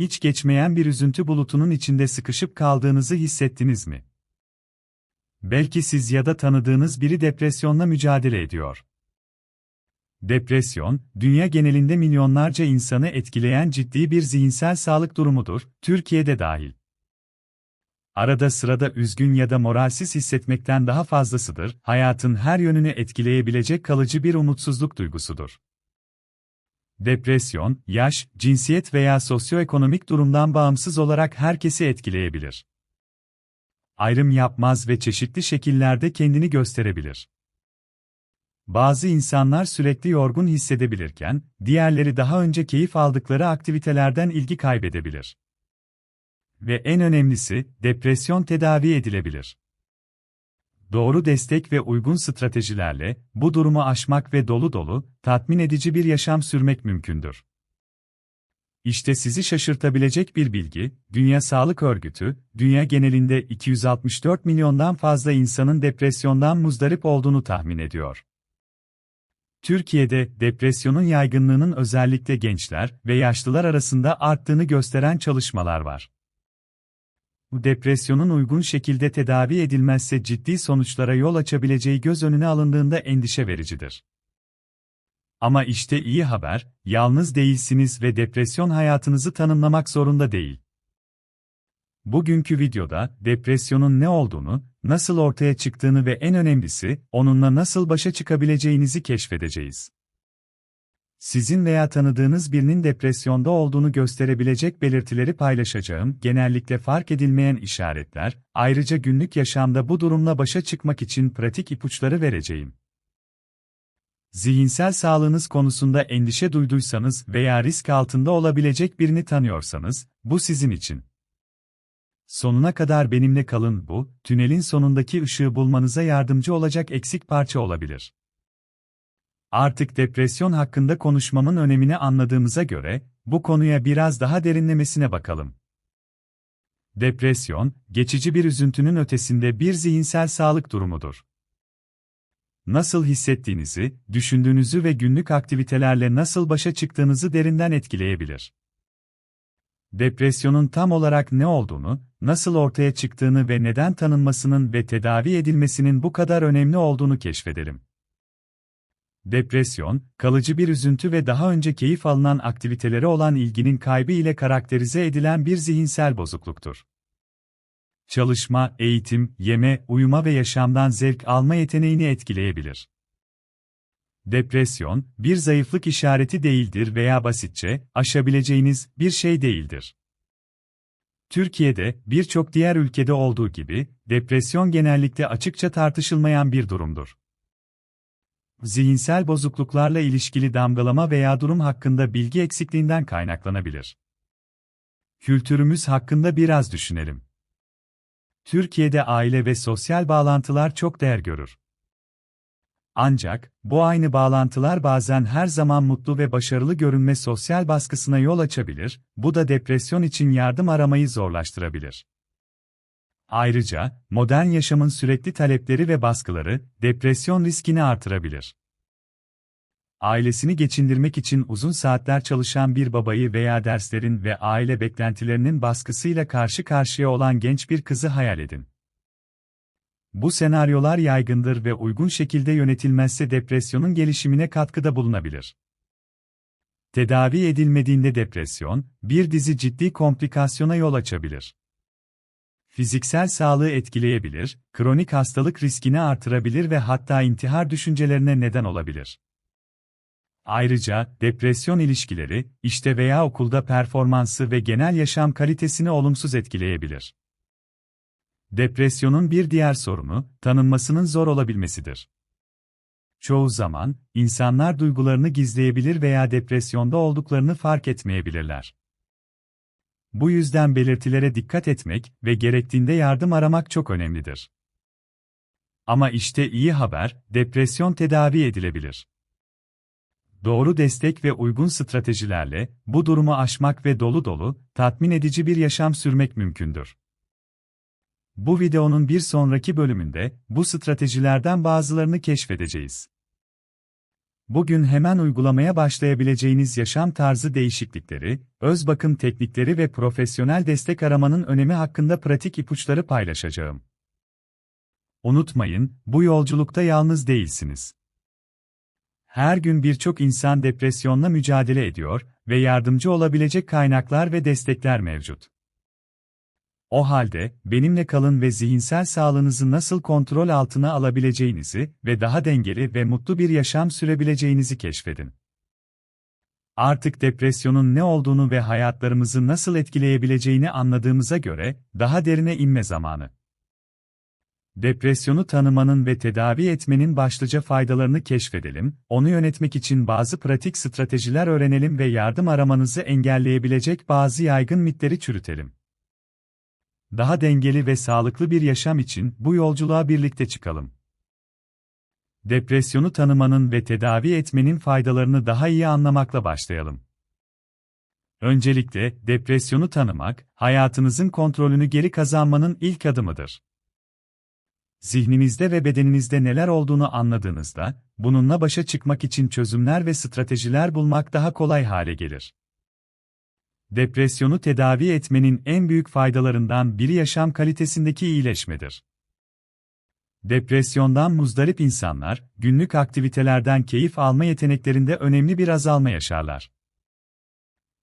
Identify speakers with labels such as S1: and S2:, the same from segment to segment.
S1: hiç geçmeyen bir üzüntü bulutunun içinde sıkışıp kaldığınızı hissettiniz mi? Belki siz ya da tanıdığınız biri depresyonla mücadele ediyor. Depresyon, dünya genelinde milyonlarca insanı etkileyen ciddi bir zihinsel sağlık durumudur, Türkiye'de dahil. Arada sırada üzgün ya da moralsiz hissetmekten daha fazlasıdır, hayatın her yönünü etkileyebilecek kalıcı bir umutsuzluk duygusudur. Depresyon, yaş, cinsiyet veya sosyoekonomik durumdan bağımsız olarak herkesi etkileyebilir. Ayrım yapmaz ve çeşitli şekillerde kendini gösterebilir. Bazı insanlar sürekli yorgun hissedebilirken, diğerleri daha önce keyif aldıkları aktivitelerden ilgi kaybedebilir. Ve en önemlisi, depresyon tedavi edilebilir. Doğru destek ve uygun stratejilerle bu durumu aşmak ve dolu dolu, tatmin edici bir yaşam sürmek mümkündür. İşte sizi şaşırtabilecek bir bilgi, Dünya Sağlık Örgütü, dünya genelinde 264 milyondan fazla insanın depresyondan muzdarip olduğunu tahmin ediyor. Türkiye'de depresyonun yaygınlığının özellikle gençler ve yaşlılar arasında arttığını gösteren çalışmalar var. Bu depresyonun uygun şekilde tedavi edilmezse ciddi sonuçlara yol açabileceği göz önüne alındığında endişe vericidir. Ama işte iyi haber, yalnız değilsiniz ve depresyon hayatınızı tanımlamak zorunda değil. Bugünkü videoda depresyonun ne olduğunu, nasıl ortaya çıktığını ve en önemlisi, onunla nasıl başa çıkabileceğinizi keşfedeceğiz. Sizin veya tanıdığınız birinin depresyonda olduğunu gösterebilecek belirtileri paylaşacağım, genellikle fark edilmeyen işaretler, ayrıca günlük yaşamda bu durumla başa çıkmak için pratik ipuçları vereceğim. Zihinsel sağlığınız konusunda endişe duyduysanız veya risk altında olabilecek birini tanıyorsanız, bu sizin için. Sonuna kadar benimle kalın bu, tünelin sonundaki ışığı bulmanıza yardımcı olacak eksik parça olabilir. Artık depresyon hakkında konuşmamın önemini anladığımıza göre, bu konuya biraz daha derinlemesine bakalım. Depresyon, geçici bir üzüntünün ötesinde bir zihinsel sağlık durumudur. Nasıl hissettiğinizi, düşündüğünüzü ve günlük aktivitelerle nasıl başa çıktığınızı derinden etkileyebilir. Depresyonun tam olarak ne olduğunu, nasıl ortaya çıktığını ve neden tanınmasının ve tedavi edilmesinin bu kadar önemli olduğunu keşfedelim. Depresyon, kalıcı bir üzüntü ve daha önce keyif alınan aktivitelere olan ilginin kaybı ile karakterize edilen bir zihinsel bozukluktur. Çalışma, eğitim, yeme, uyuma ve yaşamdan zevk alma yeteneğini etkileyebilir. Depresyon, bir zayıflık işareti değildir veya basitçe, aşabileceğiniz bir şey değildir. Türkiye'de, birçok diğer ülkede olduğu gibi, depresyon genellikle açıkça tartışılmayan bir durumdur. Zihinsel bozukluklarla ilişkili damgalama veya durum hakkında bilgi eksikliğinden kaynaklanabilir. Kültürümüz hakkında biraz düşünelim. Türkiye'de aile ve sosyal bağlantılar çok değer görür. Ancak, bu aynı bağlantılar bazen her zaman mutlu ve başarılı görünme sosyal baskısına yol açabilir, bu da depresyon için yardım aramayı zorlaştırabilir. Ayrıca, modern yaşamın sürekli talepleri ve baskıları, depresyon riskini artırabilir. Ailesini geçindirmek için uzun saatler çalışan bir babayı veya derslerin ve aile beklentilerinin baskısıyla karşı karşıya olan genç bir kızı hayal edin. Bu senaryolar yaygındır ve uygun şekilde yönetilmezse depresyonun gelişimine katkıda bulunabilir. Tedavi edilmediğinde depresyon, bir dizi ciddi komplikasyona yol açabilir. Fiziksel sağlığı etkileyebilir, kronik hastalık riskini artırabilir ve hatta intihar düşüncelerine neden olabilir. Ayrıca, depresyon ilişkileri, işte veya okulda performansı ve genel yaşam kalitesini olumsuz etkileyebilir. Depresyonun bir diğer sorunu, tanınmasının zor olabilmesidir. Çoğu zaman, insanlar duygularını gizleyebilir veya depresyonda olduklarını fark etmeyebilirler. Bu yüzden belirtilere dikkat etmek ve gerektiğinde yardım aramak çok önemlidir. Ama işte iyi haber, depresyon tedavi edilebilir. Doğru destek ve uygun stratejilerle bu durumu aşmak ve dolu dolu, tatmin edici bir yaşam sürmek mümkündür. Bu videonun bir sonraki bölümünde bu stratejilerden bazılarını keşfedeceğiz. Bugün hemen uygulamaya başlayabileceğiniz yaşam tarzı değişiklikleri, öz bakım teknikleri ve profesyonel destek aramanın önemi hakkında pratik ipuçları paylaşacağım. Unutmayın, bu yolculukta yalnız değilsiniz. Her gün birçok insan depresyonla mücadele ediyor ve yardımcı olabilecek kaynaklar ve destekler mevcut. O halde, benimle kalın ve zihinsel sağlığınızı nasıl kontrol altına alabileceğinizi ve daha dengeli ve mutlu bir yaşam sürebileceğinizi keşfedin. Artık depresyonun ne olduğunu ve hayatlarımızı nasıl etkileyebileceğini anladığımıza göre, daha derine inme zamanı. Depresyonu tanımanın ve tedavi etmenin başlıca faydalarını keşfedelim, onu yönetmek için bazı pratik stratejiler öğrenelim ve yardım aramanızı engelleyebilecek bazı yaygın mitleri çürütelim. Daha dengeli ve sağlıklı bir yaşam için bu yolculuğa birlikte çıkalım. Depresyonu tanımanın ve tedavi etmenin faydalarını daha iyi anlamakla başlayalım. Öncelikle, depresyonu tanımak, hayatınızın kontrolünü geri kazanmanın ilk adımıdır. Zihninizde ve bedeninizde neler olduğunu anladığınızda, bununla başa çıkmak için çözümler ve stratejiler bulmak daha kolay hale gelir. Depresyonu tedavi etmenin en büyük faydalarından biri yaşam kalitesindeki iyileşmedir. Depresyondan muzdarip insanlar, günlük aktivitelerden keyif alma yeteneklerinde önemli bir azalma yaşarlar.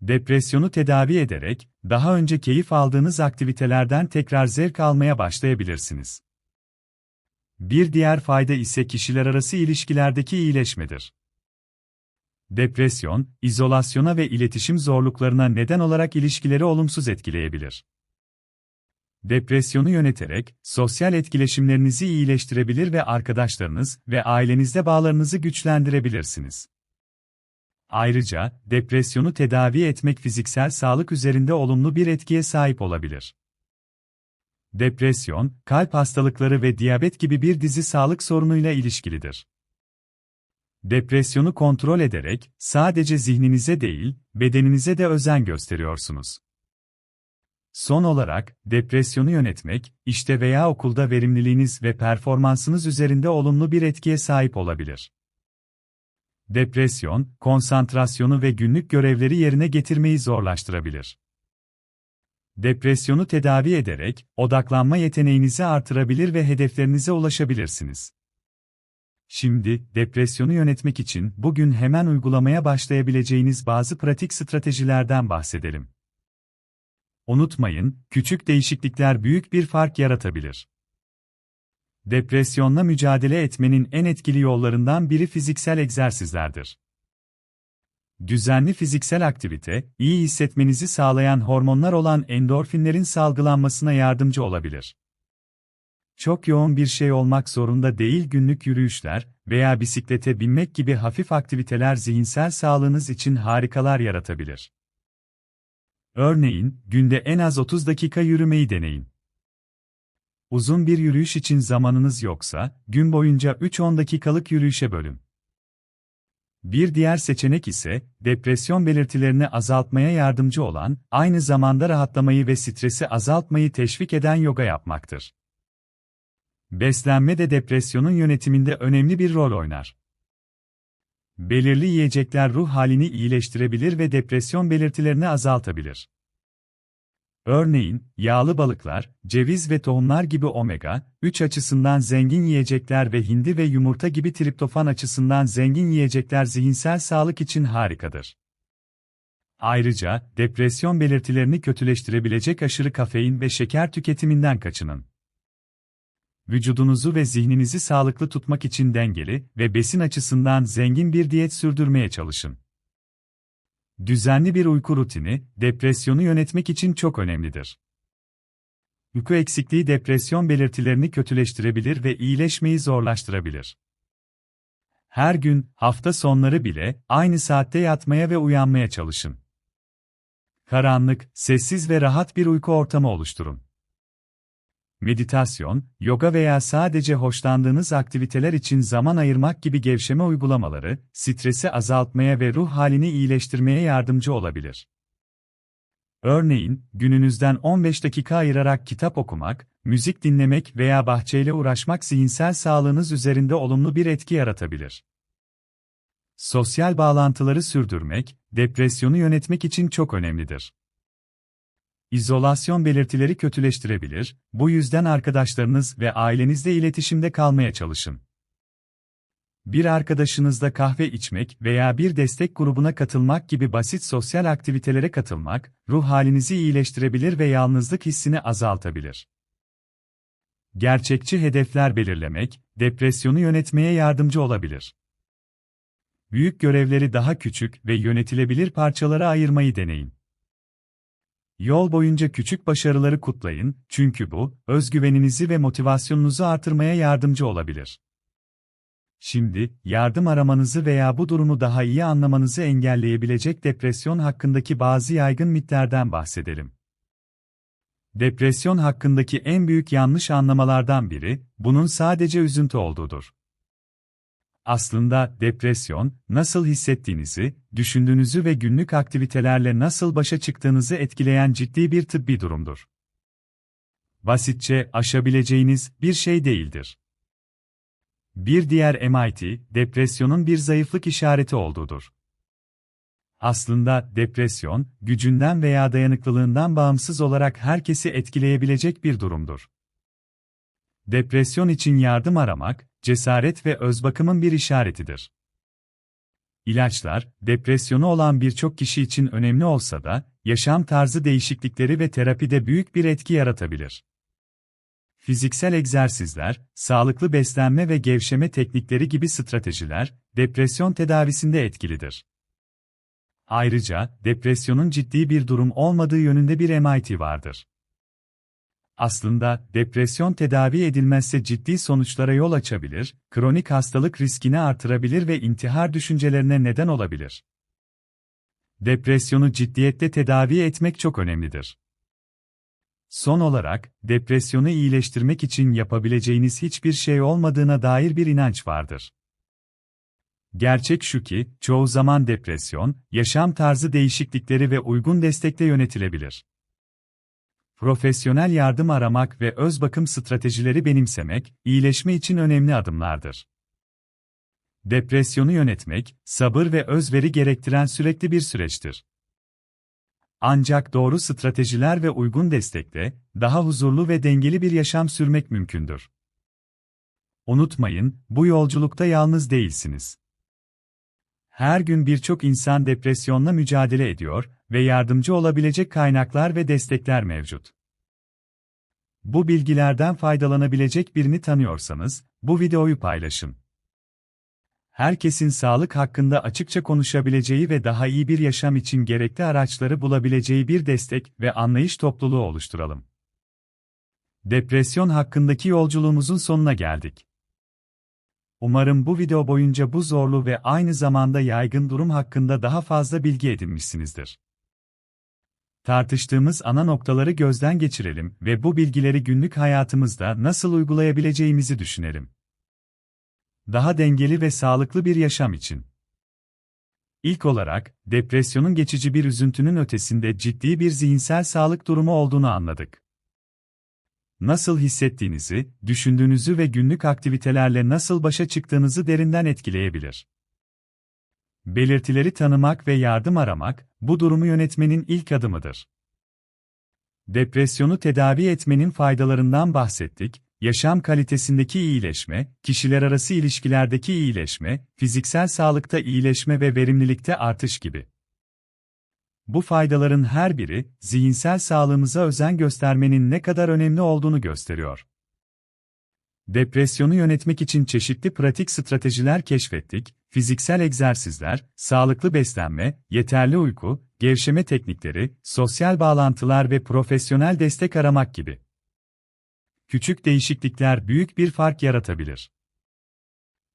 S1: Depresyonu tedavi ederek, daha önce keyif aldığınız aktivitelerden tekrar zevk almaya başlayabilirsiniz. Bir diğer fayda ise kişiler arası ilişkilerdeki iyileşmedir. Depresyon, izolasyona ve iletişim zorluklarına neden olarak ilişkileri olumsuz etkileyebilir. Depresyonu yöneterek, sosyal etkileşimlerinizi iyileştirebilir ve arkadaşlarınız ve ailenizle bağlarınızı güçlendirebilirsiniz. Ayrıca, depresyonu tedavi etmek fiziksel sağlık üzerinde olumlu bir etkiye sahip olabilir. Depresyon, kalp hastalıkları ve diyabet gibi bir dizi sağlık sorunuyla ilişkilidir. Depresyonu kontrol ederek, sadece zihninize değil, bedeninize de özen gösteriyorsunuz. Son olarak, depresyonu yönetmek, işte veya okulda verimliliğiniz ve performansınız üzerinde olumlu bir etkiye sahip olabilir. Depresyon, konsantrasyonu ve günlük görevleri yerine getirmeyi zorlaştırabilir. Depresyonu tedavi ederek, odaklanma yeteneğinizi artırabilir ve hedeflerinize ulaşabilirsiniz. Şimdi, depresyonu yönetmek için bugün hemen uygulamaya başlayabileceğiniz bazı pratik stratejilerden bahsedelim. Unutmayın, küçük değişiklikler büyük bir fark yaratabilir. Depresyonla mücadele etmenin en etkili yollarından biri fiziksel egzersizlerdir. Düzenli fiziksel aktivite, iyi hissetmenizi sağlayan hormonlar olan endorfinlerin salgılanmasına yardımcı olabilir. Çok yoğun bir şey olmak zorunda değil günlük yürüyüşler veya bisiklete binmek gibi hafif aktiviteler zihinsel sağlığınız için harikalar yaratabilir. Örneğin, günde en az 30 dakika yürümeyi deneyin. Uzun bir yürüyüş için zamanınız yoksa, gün boyunca 3-10 dakikalık yürüyüşe bölün. Bir diğer seçenek ise, depresyon belirtilerini azaltmaya yardımcı olan, aynı zamanda rahatlamayı ve stresi azaltmayı teşvik eden yoga yapmaktır. Beslenme de depresyonun yönetiminde önemli bir rol oynar. Belirli yiyecekler ruh halini iyileştirebilir ve depresyon belirtilerini azaltabilir. Örneğin, yağlı balıklar, ceviz ve tohumlar gibi omega-3 açısından zengin yiyecekler ve hindi ve yumurta gibi triptofan açısından zengin yiyecekler zihinsel sağlık için harikadır. Ayrıca, depresyon belirtilerini kötüleştirebilecek aşırı kafein ve şeker tüketiminden kaçının. Vücudunuzu ve zihninizi sağlıklı tutmak için dengeli ve besin açısından zengin bir diyet sürdürmeye çalışın. Düzenli bir uyku rutini, depresyonu yönetmek için çok önemlidir. Uyku eksikliği depresyon belirtilerini kötüleştirebilir ve iyileşmeyi zorlaştırabilir. Her gün, hafta sonları bile aynı saatte yatmaya ve uyanmaya çalışın. Karanlık, sessiz ve rahat bir uyku ortamı oluşturun meditasyon, yoga veya sadece hoşlandığınız aktiviteler için zaman ayırmak gibi gevşeme uygulamaları, stresi azaltmaya ve ruh halini iyileştirmeye yardımcı olabilir. Örneğin, gününüzden 15 dakika ayırarak kitap okumak, müzik dinlemek veya bahçeyle uğraşmak zihinsel sağlığınız üzerinde olumlu bir etki yaratabilir. Sosyal bağlantıları sürdürmek, depresyonu yönetmek için çok önemlidir. İzolasyon belirtileri kötüleştirebilir, bu yüzden arkadaşlarınız ve ailenizle iletişimde kalmaya çalışın. Bir arkadaşınızla kahve içmek veya bir destek grubuna katılmak gibi basit sosyal aktivitelere katılmak, ruh halinizi iyileştirebilir ve yalnızlık hissini azaltabilir. Gerçekçi hedefler belirlemek, depresyonu yönetmeye yardımcı olabilir. Büyük görevleri daha küçük ve yönetilebilir parçalara ayırmayı deneyin. Yol boyunca küçük başarıları kutlayın, çünkü bu, özgüveninizi ve motivasyonunuzu artırmaya yardımcı olabilir. Şimdi, yardım aramanızı veya bu durumu daha iyi anlamanızı engelleyebilecek depresyon hakkındaki bazı yaygın mitlerden bahsedelim. Depresyon hakkındaki en büyük yanlış anlamalardan biri, bunun sadece üzüntü olduğudur. Aslında depresyon, nasıl hissettiğinizi, düşündüğünüzü ve günlük aktivitelerle nasıl başa çıktığınızı etkileyen ciddi bir tıbbi durumdur. Basitçe aşabileceğiniz bir şey değildir. Bir diğer MIT, depresyonun bir zayıflık işareti olduğudur. Aslında depresyon, gücünden veya dayanıklılığından bağımsız olarak herkesi etkileyebilecek bir durumdur. Depresyon için yardım aramak, cesaret ve özbakımın bir işaretidir. İlaçlar, depresyonu olan birçok kişi için önemli olsa da, yaşam tarzı değişiklikleri ve terapide büyük bir etki yaratabilir. Fiziksel egzersizler, sağlıklı beslenme ve gevşeme teknikleri gibi stratejiler, depresyon tedavisinde etkilidir. Ayrıca, depresyonun ciddi bir durum olmadığı yönünde bir MIT vardır. Aslında, depresyon tedavi edilmezse ciddi sonuçlara yol açabilir, kronik hastalık riskini artırabilir ve intihar düşüncelerine neden olabilir. Depresyonu ciddiyette tedavi etmek çok önemlidir. Son olarak, depresyonu iyileştirmek için yapabileceğiniz hiçbir şey olmadığına dair bir inanç vardır. Gerçek şu ki, çoğu zaman depresyon, yaşam tarzı değişiklikleri ve uygun destekle yönetilebilir. Profesyonel yardım aramak ve öz bakım stratejileri benimsemek, iyileşme için önemli adımlardır. Depresyonu yönetmek, sabır ve özveri gerektiren sürekli bir süreçtir. Ancak doğru stratejiler ve uygun destekle, daha huzurlu ve dengeli bir yaşam sürmek mümkündür. Unutmayın, bu yolculukta yalnız değilsiniz. Her gün birçok insan depresyonla mücadele ediyor ve yardımcı olabilecek kaynaklar ve destekler mevcut. Bu bilgilerden faydalanabilecek birini tanıyorsanız, bu videoyu paylaşın. Herkesin sağlık hakkında açıkça konuşabileceği ve daha iyi bir yaşam için gerekli araçları bulabileceği bir destek ve anlayış topluluğu oluşturalım. Depresyon hakkındaki yolculuğumuzun sonuna geldik. Umarım bu video boyunca bu zorlu ve aynı zamanda yaygın durum hakkında daha fazla bilgi edinmişsinizdir. Tartıştığımız ana noktaları gözden geçirelim ve bu bilgileri günlük hayatımızda nasıl uygulayabileceğimizi düşünelim. Daha dengeli ve sağlıklı bir yaşam için. İlk olarak, depresyonun geçici bir üzüntünün ötesinde ciddi bir zihinsel sağlık durumu olduğunu anladık nasıl hissettiğinizi, düşündüğünüzü ve günlük aktivitelerle nasıl başa çıktığınızı derinden etkileyebilir. Belirtileri tanımak ve yardım aramak, bu durumu yönetmenin ilk adımıdır. Depresyonu tedavi etmenin faydalarından bahsettik, yaşam kalitesindeki iyileşme, kişiler arası ilişkilerdeki iyileşme, fiziksel sağlıkta iyileşme ve verimlilikte artış gibi. Bu faydaların her biri, zihinsel sağlığımıza özen göstermenin ne kadar önemli olduğunu gösteriyor. Depresyonu yönetmek için çeşitli pratik stratejiler keşfettik, fiziksel egzersizler, sağlıklı beslenme, yeterli uyku, gevşeme teknikleri, sosyal bağlantılar ve profesyonel destek aramak gibi. Küçük değişiklikler büyük bir fark yaratabilir.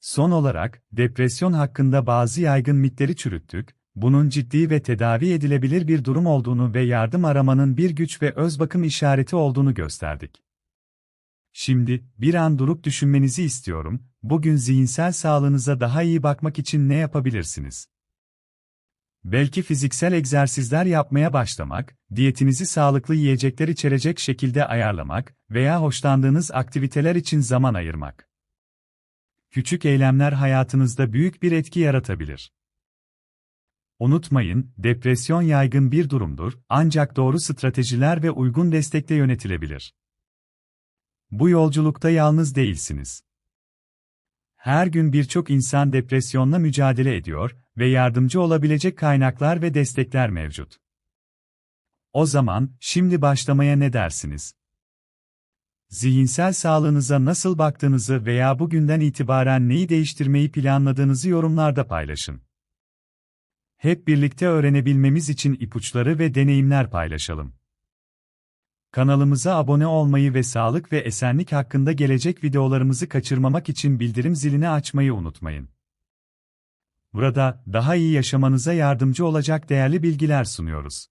S1: Son olarak, depresyon hakkında bazı yaygın mitleri çürüttük, bunun ciddi ve tedavi edilebilir bir durum olduğunu ve yardım aramanın bir güç ve öz bakım işareti olduğunu gösterdik. Şimdi, bir an durup düşünmenizi istiyorum, bugün zihinsel sağlığınıza daha iyi bakmak için ne yapabilirsiniz? Belki fiziksel egzersizler yapmaya başlamak, diyetinizi sağlıklı yiyecekler içerecek şekilde ayarlamak veya hoşlandığınız aktiviteler için zaman ayırmak. küçük eylemler hayatınızda büyük bir etki yaratabilir. Unutmayın, depresyon yaygın bir durumdur, ancak doğru stratejiler ve uygun destekle yönetilebilir. Bu yolculukta yalnız değilsiniz. Her gün birçok insan depresyonla mücadele ediyor ve yardımcı olabilecek kaynaklar ve destekler mevcut. O zaman, şimdi başlamaya ne dersiniz? Zihinsel sağlığınıza nasıl baktığınızı veya bugünden itibaren neyi değiştirmeyi planladığınızı yorumlarda paylaşın. Hep birlikte öğrenebilmemiz için ipuçları ve deneyimler paylaşalım. Kanalımıza abone olmayı ve sağlık ve esenlik hakkında gelecek videolarımızı kaçırmamak için bildirim zilini açmayı unutmayın. Burada daha iyi yaşamanıza yardımcı olacak değerli bilgiler sunuyoruz.